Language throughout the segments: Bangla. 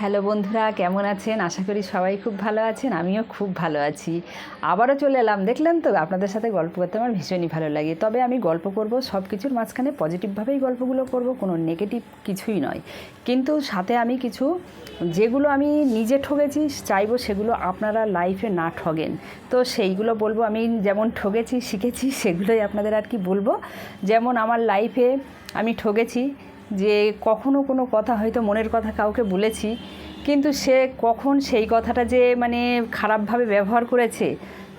হ্যালো বন্ধুরা, কেমন আছেন? আশা করি সবাই খুব ভালো আছেন, আমিও খুব ভালো আছি। আবারও চলে এলাম, দেখলেন তো? আপনাদের সাথে গল্প করতে আমার ভীষণই ভালো লাগে। তবে আমি গল্প করব সব কিছুর মাঝখানে পজিটিভভাবেই গল্পগুলো করব, কোনো নেগেটিভ কিছুই নয়। কিন্তু সাথে আমি কিছু, যেগুলো আমি নিজে ঠকেছি চাইব সেগুলো আপনারা লাইফে না ঠগেন। তো সেইগুলো বলব, আমি যেমন ঠকেছি শিখেছি, সেগুলোই আপনাদের আর কি বলব। যেমন আমার লাইফে আমি ঠকেছি যে কখনো কোনো কথা হয়তো মনের কথা কাউকে বলেছি, কিন্তু সে কখন সেই কথাটা যে মানে খারাপভাবে ব্যবহার করেছে,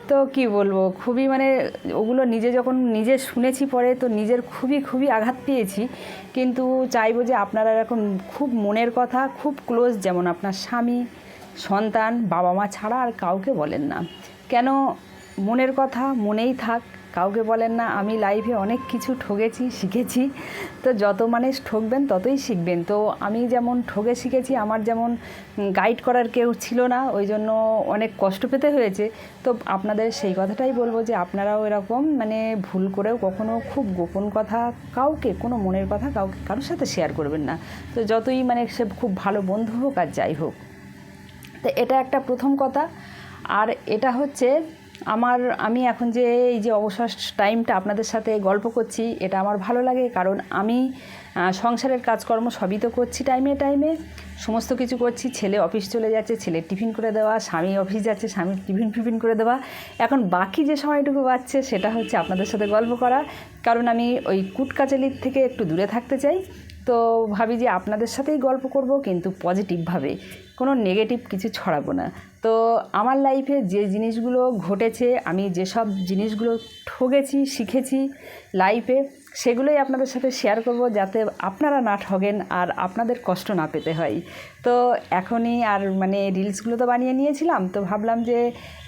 তো কি বলব? খুবই মানে ওগুলো নিজে যখন নিজে শুনেছি পরে তো নিজের খুবই খুবই আঘাত পেয়েছি। কিন্তু চাইব যে আপনারা এরকম খুব মনের কথা, খুব ক্লোজ যেমন আপনার স্বামী, সন্তান বাবা মা ছাড়া আর কাউকে বলেন না। কেন মনের কথা মনেই থাক। কাউকে বলেন না, আমি লাইফে অনেক কিছু ঠকেছি শিখেছি। তো যত মানুষ ঠকবেন, ততই শিখবেন। তো আমি যেমন ঠকে শিখেছি, আমার যেমন গাইড করার কেউ ছিল না, ওই জন্য অনেক কষ্ট পেতে হয়েছে। তো আপনাদের সেই কথাটাই বলব যে, আপনারাও এরকম মানে ভুল করেও কখনো খুব গোপন কথা কাউকে, কোনো মনের কথা কাউকে, কারোর সাথে শেয়ার করবেন না। তো যতই মানে সে খুব ভালো বন্ধু হোক আর যাই হোক। তো এটা একটা প্রথম কথা। আর এটা হচ্ছে আমার, আমি এখন যে এই যে অবসর টাইমটা আপনাদের সাথে গল্প করছি, এটা আমার ভালো লাগে কারণ আমি সংসারের কাজকর্ম সবই তো করছি টাইমে টাইমে সমস্ত কিছু করছি, ছেলে অফিস চলে যাচ্ছে ছেলে টিফিন করে দেওয়া, স্বামী অফিস যাচ্ছে স্বামীর টিফিন ফিফিন করে দেওয়া। এখন বাকি যে সময়টুকু বাচ্চে সেটা হচ্ছে আপনাদের সাথে গল্প করা। কারণ আমি ওই কুটকাচালির থেকে একটু দূরে থাকতে চাই। তো ভাবি যে আপনাদের সাথেই গল্প করব, কিন্তু পজিটিভভাবে কোনো নেগেটিভ কিছু ছড়াবো না। তো আমার লাইফে যে জিনিসগুলো ঘটেছে, আমি যেসব জিনিসগুলো ঠকেছি শিখেছি লাইফে সেগুলোই আপনাদের সাথে শেয়ার করব যাতে আপনারা না ঠগেন আর আপনাদের কষ্ট না পেতে হয়। তো এখনই আর মানে রিলসগুলো তো বানিয়ে নিয়েছিলাম, তো ভাবলাম যে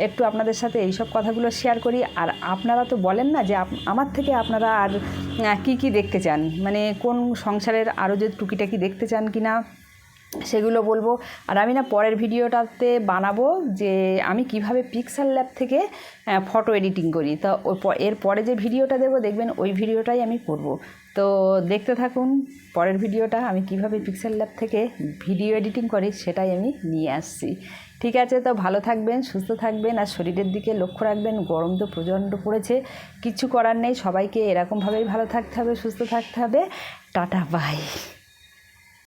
একটু আপনাদের সাথে এইসব কথাগুলো শেয়ার করি। আর আপনারা তো বলেন না যে আমার থেকে আপনারা আর কি কি দেখতে চান? মানে কোন সংসারের আরও যে টুকিটাকি দেখতে চান কি না সেগুলো বলব। আর আমি না পরের ভিডিওটাতে বানাবো যে আমি কীভাবে পিক্সেল ল্যাব থেকে ফটো এডিটিং করি। তো এর পরে যে ভিডিওটা দেবো দেখবেন ওই ভিডিওটাই আমি করব। তো দেখতে থাকুন, পরের ভিডিওটা আমি কীভাবে পিক্সেল ল্যাব থেকে ভিডিও এডিটিং করি সেটাই আমি নিয়ে আসছি। ঠিক আছে, তো ভালো থাকবেন, সুস্থ থাকবেন, আর শরীরের দিকে লক্ষ্য রাখবেন। গরম তো প্রচণ্ড পড়েছে, কিছু করার নেই। সবাইকে এরকমভাবেই ভালো থাকতে হবে, সুস্থ থাকতে হবে। Tata bye